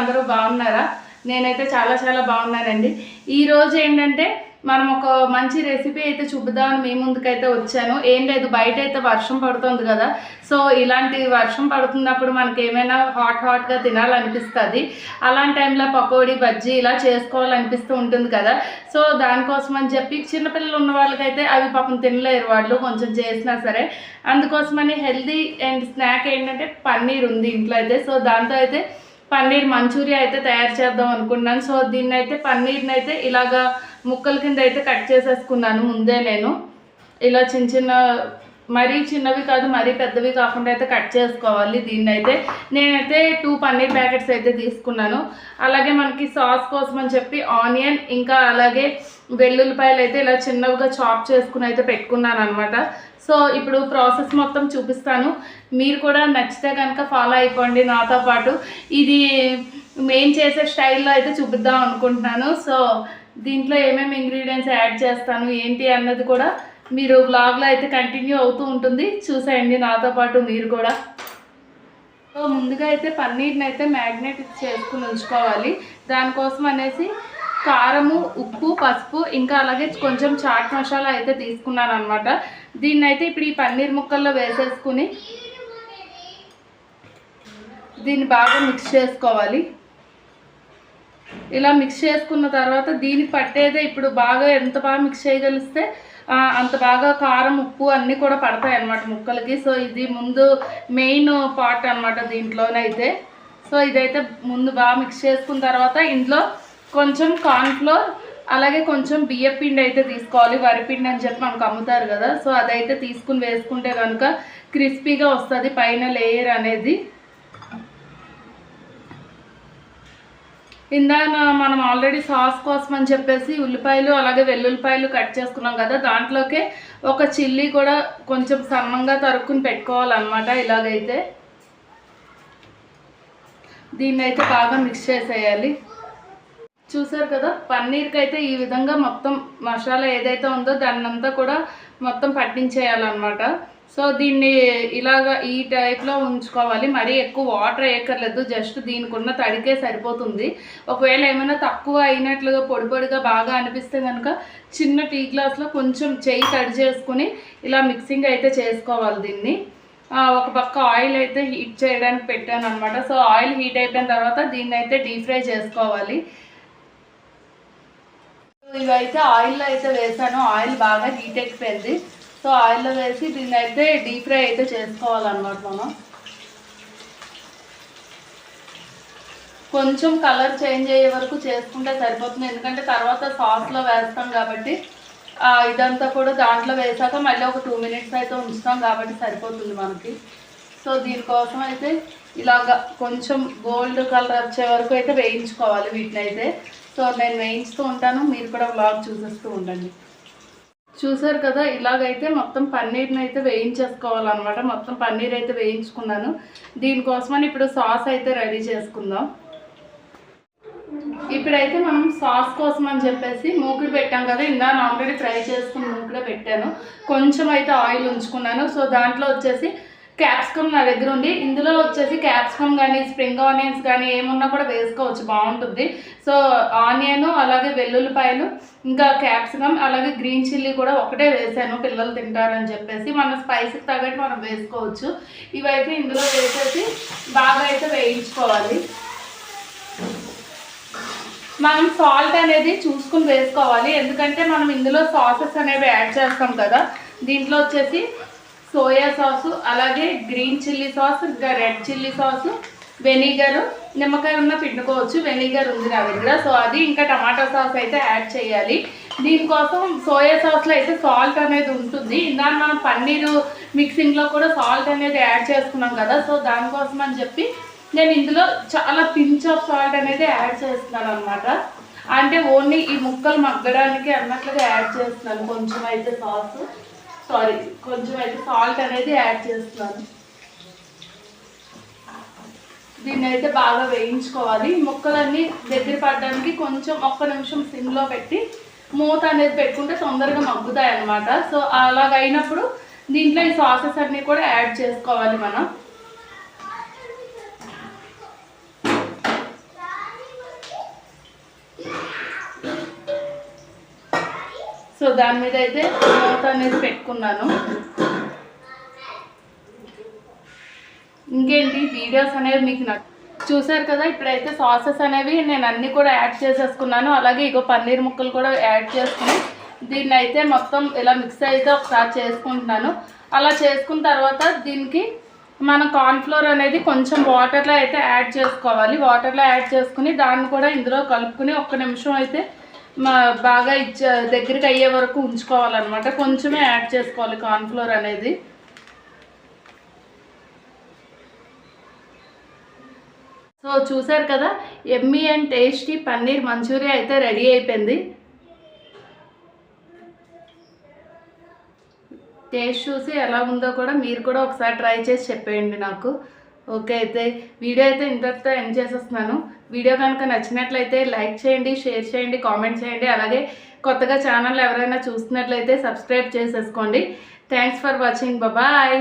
అందరూ బాగున్నారా? నేనైతే చాలా చాలా బాగున్నానండి. ఈరోజు ఏంటంటే మనం ఒక మంచి రెసిపీ అయితే చూపుదామని మీ ముందుకైతే వచ్చాను. ఏం లేదు బయట అయితే వర్షం పడుతుంది కదా. సో ఇలాంటి వర్షం పడుతున్నప్పుడు మనకి ఏమైనా హాట్ హాట్గా తినాలనిపిస్తుంది. అలాంటి టైంలో పకోడీ బజ్జీ ఇలా చేసుకోవాలనిపిస్తూ ఉంటుంది కదా. సో దానికోసం అని చెప్పి చిన్నపిల్లలు ఉన్న వాళ్ళకైతే అవి పాపం తినలేరు వాళ్ళు కొంచెం చేసినా సరే. అందుకోసమని హెల్దీ అండ్ స్నాక్ ఏంటంటే పన్నీర్ ఉంది ఇంట్లో అయితే. సో దాంతో అయితే పన్నీర్ మంచూరియా అయితే తయారు చేద్దాం అనుకున్నాను. సో దీన్ని అయితే పన్నీర్ని అయితే ఇలాగా ముక్కల కింద అయితే కట్ చేసేసుకున్నాను ముందే నేను. ఇలా చిన్న చిన్న మరీ చిన్నవి కాదు మరీ పెద్దవి కాకుండా అయితే కట్ చేసుకోవాలి దీన్ని అయితే నేనైతే టూ పన్నీర్ ప్యాకెట్స్ అయితే తీసుకున్నాను. అలాగే మనకి సాస్ కోసం అని చెప్పి ఆనియన్ ఇంకా అలాగే వెల్లుల్లిపాయలు అయితే ఇలా చిన్నవిగా చాప్ చేసుకుని అయితే పెట్టుకున్నాను అనమాట సో ఇప్పుడు ప్రాసెస్ మొత్తం చూపిస్తాను. మీరు కూడా నచ్చితే కనుక ఫాలో అయిపోండి నాతో పాటు. ఇది మెయిన్ చేసే స్టైల్లో అయితే చూపిద్దాం అనుకుంటున్నాను. సో దీంట్లో ఏమేమి ఇంగ్రీడియంట్స్ యాడ్ చేస్తాను ఏంటి అన్నది కూడా మీరు బ్లాగ్లో అయితే కంటిన్యూ అవుతూ ఉంటుంది. చూసేయండి నాతో పాటు మీరు కూడా. సో ముందుగా అయితే పన్నీర్ని అయితే మ్యాగ్నేట్ చేసుకుని ఉంచుకోవాలి. దానికోసం అనేసి కారము ఉప్పు పసుపు ఇంకా అలాగే కొంచెం చాట్ మసాలా అయితే తీసుకున్నాను అనమాట దీన్ని అయితే ఇప్పుడు ఈ పన్నీర్ ముక్కల్లో వేసేసుకుని దీన్ని బాగా మిక్స్ చేసుకోవాలి. ఇలా మిక్స్ చేసుకున్న తర్వాత దీనికి పట్టేదే ఇప్పుడు బాగా ఎంత బాగా మిక్స్ చేయగలిస్తే అంత బాగా కారం ఉప్పు అన్నీ కూడా పడతాయి అన్నమాట ముక్కలకి. సో ఇది ముందు మెయిన్ పార్ట్ అన్నమాట దీంట్లోనైతే. సో ఇదైతే ముందు బాగా మిక్స్ చేసుకున్న తర్వాత ఇందులో కొంచెం కార్న్ఫ్లోర్ అలాగే కొంచెం బియ్య పిండి అయితే తీసుకోవాలి వరిపిండి అని చెప్పి మనకు అమ్ముతారు కదా. సో అదైతే తీసుకుని వేసుకుంటే కనుక క్రిస్పీగా వస్తుంది పైన లేయర్ అనేది. ఇందాక మనం ఆల్రెడీ సాస్ కోసం అని చెప్పేసి ఉల్లిపాయలు అలాగే వెల్లుల్లిపాయలు కట్ చేసుకున్నాం కదా. దాంట్లోకే ఒక చిల్లీ కూడా కొంచెం సన్నంగా తరుక్కుని పెట్టుకోవాలన్నమాట ఇలాగైతే. దీన్ని అయితే బాగా మిక్స్ చేసేయాలి. చూసారు కదా పన్నీర్కి అయితే ఈ విధంగా మొత్తం మసాలా ఏదైతే ఉందో దాన్నంతా కూడా మొత్తం పట్టించేయాలన్నమాట. సో దీన్ని ఇలాగా ఈ టైప్లో ఉంచుకోవాలి. మరీ ఎక్కువ వాటర్ వేయక్కర్లేదు జస్ట్ దీనికి ఉన్న తడికే సరిపోతుంది. ఒకవేళ ఏమైనా తక్కువ అయినట్లుగా పొడి పొడిగా బాగా అనిపిస్తే కనుక చిన్న టీ గ్లాస్లో కొంచెం చెయ్యి తడి చేసుకుని ఇలా మిక్సింగ్ అయితే చేసుకోవాలి దీన్ని. ఒక పక్క ఆయిల్ అయితే హీట్ చేయడానికి పెట్టాను అనమాట సో ఆయిల్ హీట్ అయిపోయిన తర్వాత దీన్ని అయితే డీప్ ఫ్రై చేసుకోవాలి. ఇవైతే ఆయిల్లో అయితే వేసాను. ఆయిల్ బాగా హీట్ ఎక్కిపోయింది. సో ఆయిల్లో వేసి దీన్ని అయితే డీప్ ఫ్రై అయితే చేసుకోవాలన్నమాట మనం. కొంచెం కలర్ చేంజ్ అయ్యే వరకు చేసుకుంటే సరిపోతుంది. ఎందుకంటే తర్వాత సాస్లో వేస్తాం కాబట్టి ఇదంతా కూడా దాంట్లో వేసాక మళ్ళీ ఒక టూ మినిట్స్ అయితే ఉంచుతాం కాబట్టి సరిపోతుంది మనకి. సో దీనికోసం అయితే ఇలాగ కొంచెం గోల్డ్ కలర్ వచ్చే వరకు అయితే వేయించుకోవాలి వీటిని అయితే సో నేను వేయించుతూ ఉంటాను. మీరు కూడా బ్లాగ్ చూసేస్తూ ఉండండి. చూసారు కదా ఇలాగైతే మొత్తం పన్నీర్ని అయితే వేయించేసుకోవాలన్నమాట. మొత్తం పన్నీర్ అయితే వేయించుకున్నాను. దీనికోసమని ఇప్పుడు సాస్ అయితే రెడీ చేసుకుందాం. ఇప్పుడైతే మనం సాస్ కోసం అని చెప్పేసి మూకుడు పెట్టాం కదా ఇందా ఆల్రెడీ ఫ్రై చేసుకుని మూకుడే పెట్టాను. కొంచెం అయితే ఆయిల్ ఉంచుకున్నాను. సో దాంట్లో వచ్చేసి క్యాప్సికమ్ నా దగ్గర ఉంది. ఇందులో వచ్చేసి క్యాప్సికమ్ కానీ స్ప్రింగ్ ఆనియన్స్ కానీ ఏమున్నా కూడా వేసుకోవచ్చు. బాగుంటుంది. సో ఆనియన్ అలాగే వెల్లుల్లిపాయలు ఇంకా క్యాప్సికమ్ అలాగే గ్రీన్ చిల్లీ కూడా ఒకటే వేసాను. పిల్లలు తింటారని చెప్పేసి మన స్పైసీకి తగ్గట్టు మనం వేసుకోవచ్చు. ఇవైతే ఇందులో వేసేసి బాగా అయితే వేయించుకోవాలి. మనం సాల్ట్ అనేది చూసుకుని వేసుకోవాలి. ఎందుకంటే మనం ఇందులో సాసెస్ అనేవి యాడ్ చేస్తాం కదా. దీంట్లో వచ్చేసి సోయా సాసు అలాగే గ్రీన్ చిల్లీ సాస్ ఇంకా రెడ్ చిల్లీ సాసు వెనిగర్ నిమ్మకాయ ఉన్న పిండుకోవచ్చు వెనిగర్ ఉంది నా దగ్గర. సో అది ఇంకా టమాటా సాస్ అయితే యాడ్ చేయాలి. దీనికోసం సోయా సాస్లో అయితే సాల్ట్ అనేది ఉంటుంది. ఇందాక మనం పన్నీరు మిక్సింగ్లో కూడా సాల్ట్ అనేది యాడ్ చేసుకున్నాం కదా సో దానికోసం అని చెప్పి నేను ఇందులో చాలా పించ్ ఆఫ్ సాల్ట్ అనేది యాడ్ చేస్తున్నాను అనమాట అంటే ఓన్లీ ఈ ముక్కలు మగ్గడానికి అన్నట్లుగా యాడ్ చేస్తున్నాను కొంచెం అయితే సాస్. సారీ కొంచెం అయితే సాల్ట్ అనేది యాడ్ చేస్తున్నాను. దీన్ని అయితే బాగా వేయించుకోవాలి. మొక్కలన్నీ దగ్గర పడడానికి కొంచెం ఒక్క నిమిషం సిమ్లో పెట్టి మూత అనేది పెట్టుకుంటే తొందరగా మగ్గుతాయి అన్నమాట సో అలాగ అయినప్పుడు దీంట్లో ఈ సాసెస్ అన్నీ కూడా యాడ్ చేసుకోవాలి మనం. సో దాని మీద అయితే మూత అనేది పెట్టుకున్నాను. ఇంకేంటి? వీడియోస్ అనేవి మీకు నచ్చ చూసారు కదా? ఇప్పుడైతే సాసెస్ అనేవి నేను అన్నీ కూడా యాడ్ చేసేసుకున్నాను. అలాగే ఇగో పన్నీర్ ముక్కలు కూడా యాడ్ చేసుకుని దీన్ని అయితే మొత్తం ఇలా మిక్స్ అయితే ఒకసారి చేసుకుంటున్నాను. అలా చేసుకున్న తర్వాత దీనికి మన కార్న్ఫ్లోర్ అనేది కొంచెం వాటర్లో అయితే యాడ్ చేసుకోవాలి. వాటర్లో యాడ్ చేసుకుని దాన్ని కూడా ఇందులో కలుపుకుని ఒక్క నిమిషం అయితే బాగా ఇచ్చే దగ్గరికి అయ్యే వరకు ఉంచుకోవాలన్నమాట. కొంచెమే యాడ్ చేసుకోవాలి కార్న్ఫ్లోర్ అనేది. సో చూసారు కదా yummy and tasty paneer Manchuria అయితే రెడీ అయిపోయింది. టేస్ట్ చూసి ఎలా ఉందో కూడా మీరు కూడా ఒకసారి ట్రై చేసి చెప్పేయండి నాకు. ఓకే అయితే వీడియో అయితే ఇంతటితో ఎండ్ చేసేస్తున్నాను. వీడియో కనుక నచ్చినట్లయితే లైక్ చేయండి షేర్ చేయండి కామెంట్ చేయండి. అలాగే కొత్తగా ఛానల్ ఎవరైనా చూస్తున్నట్లయితే సబ్స్క్రైబ్ చేసేసుకోండి. Thanks for watching bye